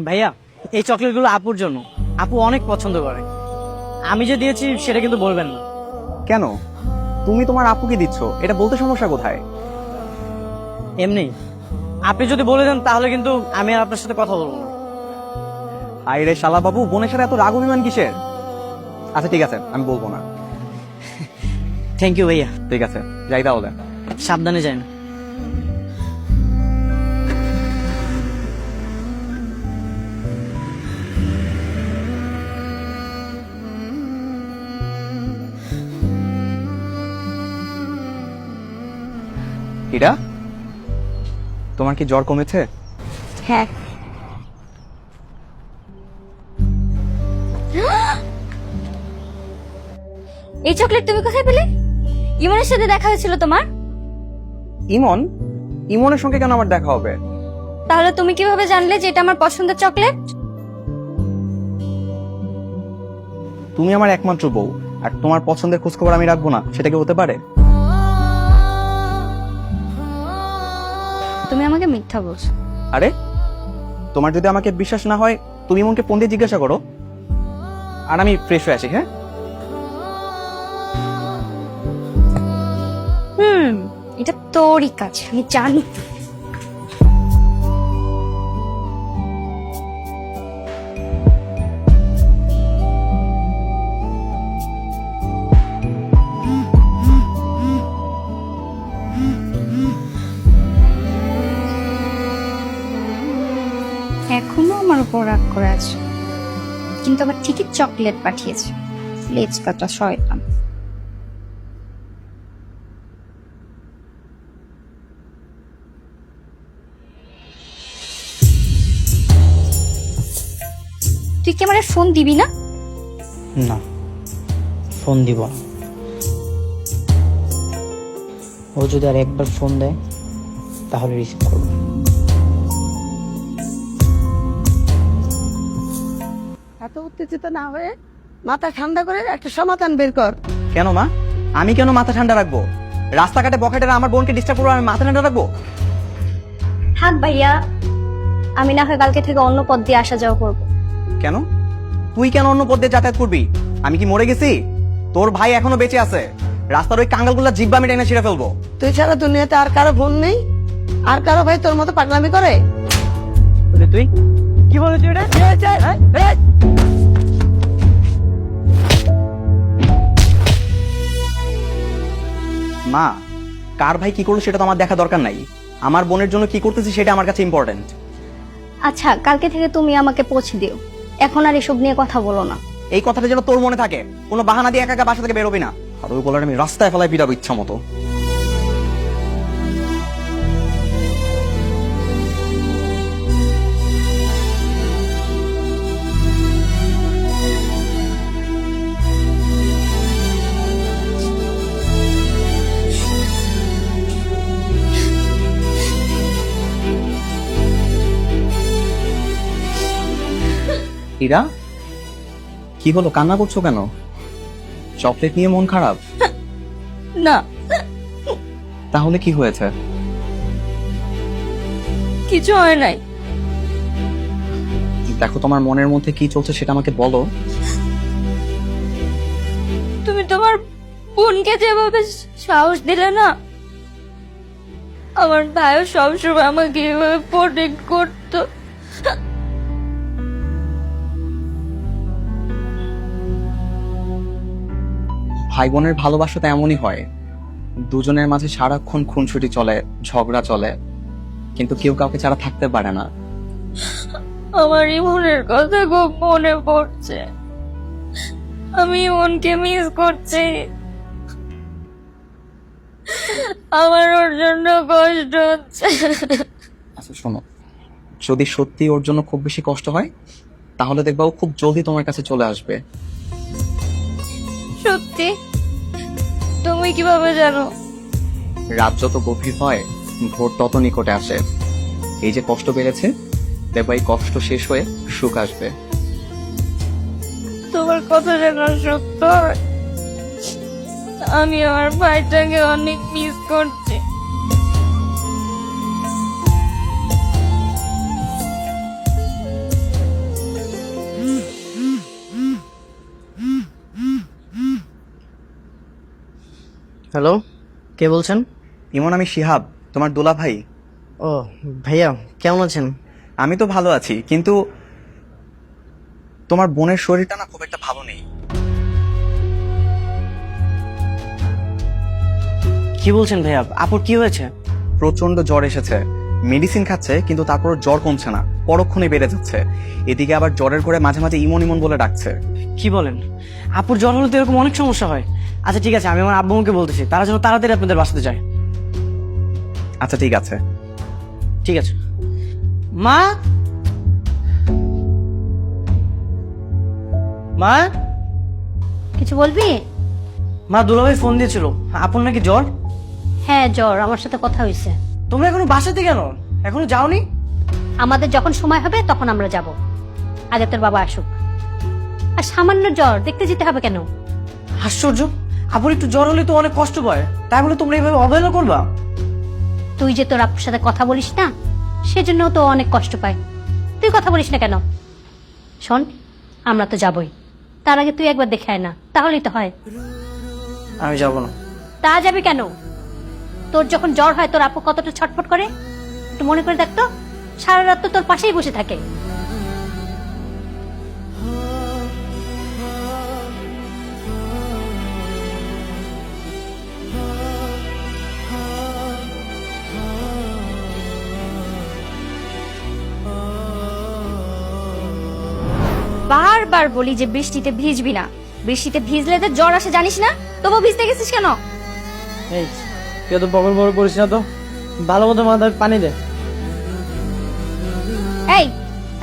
ভাইয়া এই চকলেটগুলো আপুর জন্য। আপু অনেক পছন্দ করে। আমি যে দিয়েছি সেটা কিন্তু বলবেন না। কেন? তুমি তোমার আপুকে দিচ্ছ এটা বলতে সমস্যা কোথায়? এমনি আপনি যদি বলে দেন তাহলে কিন্তু আমি আর আপনার সাথে কথা বলব না। আরে রে শালা বাবু বোনের সাথে এত রাগ অভিমান কিসের? আচ্ছা ঠিক আছে আমি বলব না। থ্যাংক ইউ ভাইয়া। ঠিক আছে যাই তাহলে। সাবধানে যান ইরা তোমার কি জ্বর কমেছে? হ্যাঁ। এই চকলেট তুমি কোথায় পেলে? ইমনের সাথে দেখা হয়েছিল তোমার? ইমন? ইমনের সঙ্গে কেন আমার দেখা হবে? তাহলে তুমি কীভাবে জানলে যে এটা আমার পছন্দের চকলেট? তুমি আমার একমাত্র বউ আর তোমার পছন্দের খোঁজখবর আমি রাখব না সেটা কি হতে পারে? তুমি আমাকে মিথ্যা বলছো। আরে তোমার যদি আমাকে বিশ্বাস না হয় তুমি মনকে ফোন দিয়ে জিজ্ঞাসা করো। আর আমি ফ্রেশ হয়ে আসি হ্যাঁ? হুম এটা তোরই কাজ আমি জানি। উপর করে আছে। কিন্তু আবার ঠিকই চকলেট পাঠিয়েছে। লেজ কাটা শয়তান। তুই কি আমার ফোন দিবি না? না, ফোন দিব না। ও যদি আর একবার ফোন দেয়, তাহলে রিসিভ করব। এত উত্তেজিত না হয়ে মাথা ঠান্ডা করে একটা সমাধান বের কর। কেন মা? আমি কেন মাথা ঠান্ডা রাখব? রাস্তাঘাটে বখাটেরা আমার বোনকে ডিস্টার্ব করব আমি মাথা ঠান্ডা রাখব? থাক ভাইয়া আমি না হয় কালকে থেকে অন্য পথ দিয়ে আসা যাওয়া করব। কেন? তুই কেন অন্য পথ দিয়ে যাতায়াত করবি? আমি কি মরে গেছি? তোর ভাই এখনও বেঁচে আছে। রাস্তার ওই কাঙ্গালগুলা জিব্বা আমি টেনে ছিঁড়ে ফেলব। তুই ছাড়া দুনিয়াতে আর কারও ফোন নেই? আর কারও ভাই তোর মতো পাগলামি করে? বলে তুই? কি বলেছি এটা? মা কার ভাই কি করল সেটা তো আমার দেখা দরকার নাই। আমার বোনের জন্য কি করতেছি সেটা আমার কাছে ইম্পর্টেন্ট আচ্ছা কালকে থেকে তুমি আমাকে পৌঁছে দিও। এখন আর এসব নিয়ে কথা বলো না। এই কথাটা যেন তোর মনে থাকে কোনো বাহানা দিয়ে একা একা বাসা থেকে বেরোবি না। আর ওই বলার আমি রাস্তায় ফেলায় পিটাবো ইচ্ছা মতো। ইরা কি হলো কান্না করছ কেন? চকলেট নিয়ে মন খারাপ? না। তাহলে কি হয়েছে? কিছু হয় নাই। দেখো তোমার মনের মধ্যে কি চলছে সেটা আমাকে বলো। তুমি তোমার বোনকে যেভাবে সাহস দিলে না আমার ভাইও সবসময় আমাকে এভাবে প্রোটেক্ট করতো। ভাই বোনের ভালোবাসা তো এমনই হয়। দুজনের মাঝে সারাক্ষণ খুনসুটি চলে ঝগড়া চলে। কিন্তু কেউ কাউকে ছাড়া থাকতে পারে না। আমার ইমনের কথা খুব মনে পড়ছে। আমি ইমনকে মিস করছি। আমার ওর জন্য কষ্ট হচ্ছে। আচ্ছা শোনো। যদি সত্যি ওর জন্য খুব বেশি কষ্ট হয় তাহলে দেখবা ও খুব জলদি তোমার কাছে চলে আসবে। সত্যি? তুমি কীভাবে জানো? রাত যত গভীর হয় ভোর তত নিকটে আসে। এই যে কষ্ট বেড়েছে দেখবা এই কষ্ট শেষ হয়ে সুখ আসবে। তোমার কথা যেন সত্য। আমি আমার ভাইটাকে অনেক মিস করছি। হ্যালো কে বলছেন? ইমন আমি শিহাব তোমার দোলা ভাই ও ভাইয়া কেমন আছেন? আমি তো ভালো আছি কিন্তু তোমার বোনের শরীরটা না খুব একটা ভালো নেই। কি বলছেন ভাইয়া? আপুর কি হয়েছে? প্রচণ্ড জ্বর এসেছে। মেডিসিন খাচ্ছে কিন্তু তারপর জ্বর কমছে না পরক্ষণে বেড়ে যাচ্ছে। এদিকে আবার জ্বরের ঘরে মাঝে মাঝে ইমন ইমন বলে ডাকছে। কি বলেন? আপুর জ্বর হলে তো এরকম অনেক সমস্যা হয়। আচ্ছা ঠিক আছে আমি আমার আব্বুকে বলতেছি। তারা যেন তাড়াতাড়ি আপনাদের বাসাতে যায়। আচ্ছা ঠিক আছে। ঠিক আছে। মা? মা? কিছু বলবি? মা দুলাভাই ফোন দিয়েছিল। আপুর নাকি জ্বর? হ্যাঁ জ্বর আমার সাথে কথা হয়েছে। তোমরা এখনও বাসাতে কেন? এখনও যাওনি? আমাদের যখন সময় হবে তখন আমরা যাব। আগে তোর বাবা আসুক। আর সামান্য জ্বর দেখতে যেতে হবে কেন? আশ্চর্য। আপুর একটু জ্বর হলে তো অনেক কষ্ট পায়। তাই বলে তোমরা এইভাবে অবহেলা করবা? তুই যে তোর আপুর সাথে কথা বলিস না সেজন্য তো অনেক কষ্ট পায়। তুই কথা বলিস না কেন? শোন আমরা তো যাবই। তার আগে তুই একবার দেখে আয় না তাহলেই তো হয়। আমি যাব না। তা যাবে কেন? তোর যখন জ্বর হয় তোর আপু কতটা ছটফট করে? একটু মনে করে দেখতো সারা রাত তো তোর পাশেই বসে থাকে। বারবার বলি যে বৃষ্টিতে ভিজবি না। বৃষ্টিতে ভিজলে তো জ্বর আসে জানিস না? তবু ভিজতে গেছিস কেন? এই তুই তো বগল বগল করিস না তো। ভালো মতো মাথায় পানি দে। এই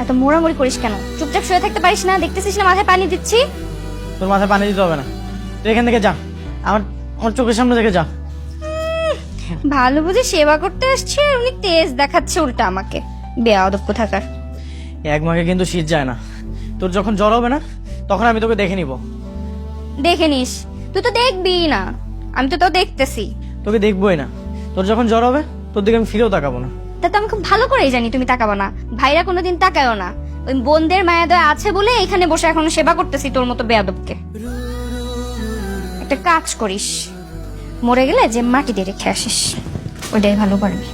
এত মোড়ামুড়ি করিস কেন? চুপচাপ শুয়ে থাকতে পারিস না দেখতেছিস না মাথায় পানি দিচ্ছি? তোর মাথায় পানি দিতে হবে না। তুই এখান থেকে যা। আমার আমার চোখের সামনে থেকে যা। ভালো বুঝে সেবা করতে আসছে উনি তেজ দেখাচ্ছে উল্টা আমাকে। বেয়াদব কোথাকার। এক মাকে কিন্তু শীত যায় না। তোর যখন জ্বর হবে না তখন আমি তোকে দেখে নিব। দেখে নিস। তুই তো দেখবি না। আমি তো তাও দেখতেছি। তোকে দেখবোই না। তোর যখন জ্বর হবে তোর দিকে আমি ফিরেও তাকাবো না। তা তো আমি খুব ভালো করেই জানি তুমি তাকাবো না। ভাইরা কোনোদিন তাকায়ও না। ওই বোনদের মায়া দয়া আছে বলে এখানে বসে এখন সেবা করতেছি তোর মতো বেয়াদবকে। একটা কাজ করিস। মরে গেলে যে মাটি দিয়ে রেখে আসিস ওইটাই ভালো পারবি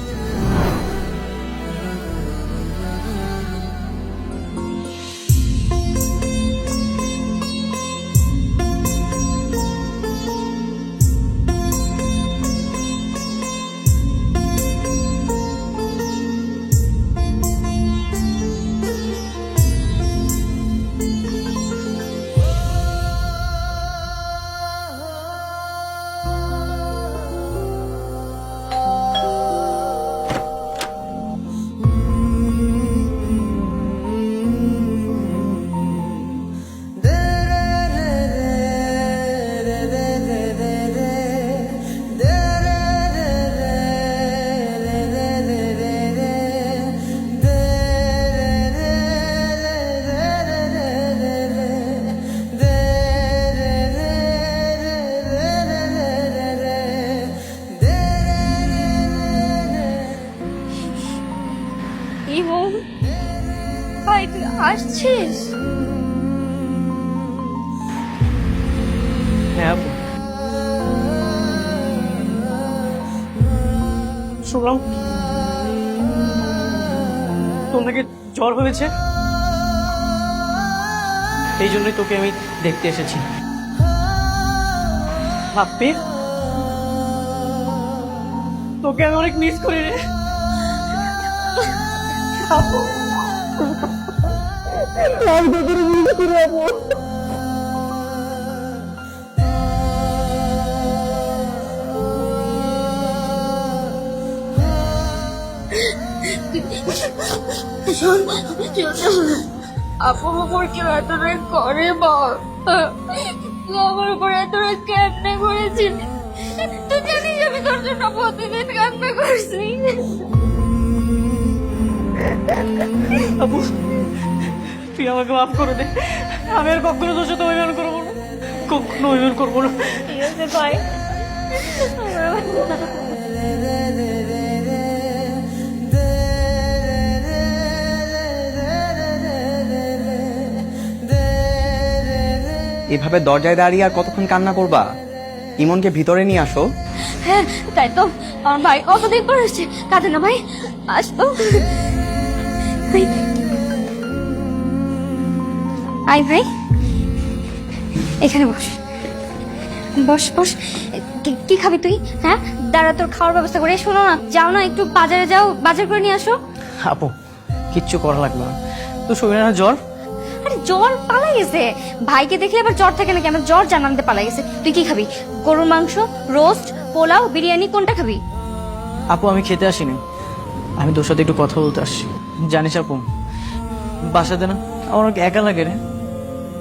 ইমন ভাই তুই আসছিস? হ্যাঁ শুনলাম তোর নাকি জ্বর হয়েছে। এই জন্যই তোকে আমি দেখতে এসেছি। ভাববি, তোকে আমি অনেক মিস করি রে। আপু আমি তোকে মিস করি আপু উপর কেউ এত রাগ করে বল আমার উপর এত রাগ কেমনে করেছিস তুই জানিস আমি তোর জন্য প্রতিদিন কান্না করছি। আপু তুই আমাকে মাফ করে দে। আমি আর কখনো তোর সাথে অভিমান করব না। কখনো অভিমান করব না। ঠিক আছে ভাই এভাবে দরজায় দাঁড়িয়ে আর কতক্ষণ কান্না করবা? ইমনকে ভিতরে নিয়ে আসো। হ্যাঁ তাই তো। আমার ভাই কতদিন পর এসছে। কাঁদে না ভাই। আসতো ভাই। আয় ভাই। এখানে বস। বস বস। কি- খাবি তুই? হ্যাঁ? দাঁড়া তোর খাওয়ার ব্যবস্থা করে। শোনো না যাও না একটু বাজারে যাও বাজার করে নিয়ে আসো। আপু কিচ্ছু করা লাগবে না। তো শরীরে না জ্বর? আরে জ্বর পালাই গেছে। ভাইকে দেখলে আবার জ্বর থাকে নাকি? আমার জ্বর জানাতে পালাই গেছে। তুই কি খাবি? গরুর মাংস রোস্ট পোলাও বিরিয়ানি কোনটা খাবি? আপু আমি খেতে আসিনি। আমি তোর সাথে একটু কথা বলতে আসছি। জানিস আপু বাসাতে না। আমার একা লাগে রে।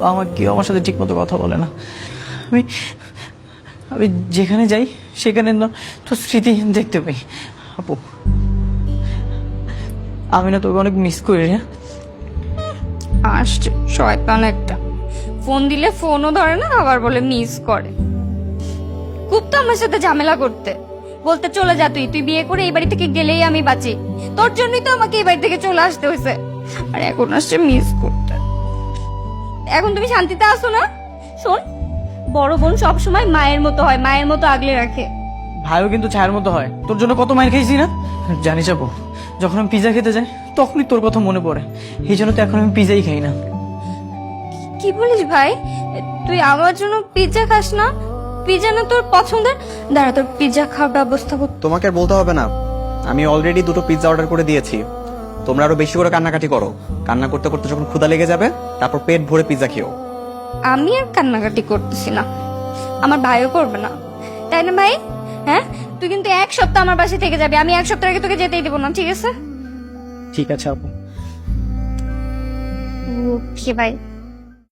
আমার কেউ আমার সাথে ঠিক মতো কথা বলে না। আমি আমি যেখানে যাই, সেখানে না তোর স্মৃতি দেখতে পাই। আপু, আমি না তোকে অনেক মিস করি রে। আসছে, শয়তান একটা। ফোন দিলে ফোনও ধরে না, আবার বলে মিস করে। খুব তো আমার সাথে ঝামেলা করতে। বলতে চলে যা তুই তুই বিয়ে করে এই বাড়ি থেকে গেলেই আমি বাঁচি। তোর জন্যই তো আমাকে এই বাড়ি থেকে চলে আসতে হয়েছে। আর এখন আসছে মিস করতে। এখন তুমি শান্তিতে আসো না? শোন বড় বোন সব সময় মায়ের মতো হয় মায়ের মতো আগলে রাখে। ভাইও কিন্তু ছায়ের মতো হয়। তোর জন্য কত মায়ের খেয়েছি না? জানিস আপু যখন আমি পিজা খেতে যাই তখনই তোর কথা মনে পড়ে। এই জন্য তো এখন আমি পিজাই খাই না। কি বলিস ভাই? তুই আমার জন্য পিৎজা খাস না? পিৎজা না তোর পছন্দের? দাঁড়া তোর পিৎজা খাওয়ার ব্যবস্থা করতে তোমাকে আর বলতে হবে না। আমি অলরেডি দুটো পিৎজা অর্ডার করে দিয়েছি। তোমরা আরও বেশি করে কান্নাকাটি করো। কান্না করতে করতে যখন ক্ষুধা লেগে যাবে তারপর পেট ভরে পিৎজা খেও। আমি আর কান্নাকাটি করতেছি না। আমার ভাইও করবে না। তাই না ভাই? হ্যাঁ? তুই কিন্তু এক সপ্তাহ আমার বাসায় থেকে যাবি। আমি এক সপ্তাহ আগে তোকে যেতেই দেবো না ঠিক আছে? ঠিক আছে আপু। ওকে ভাই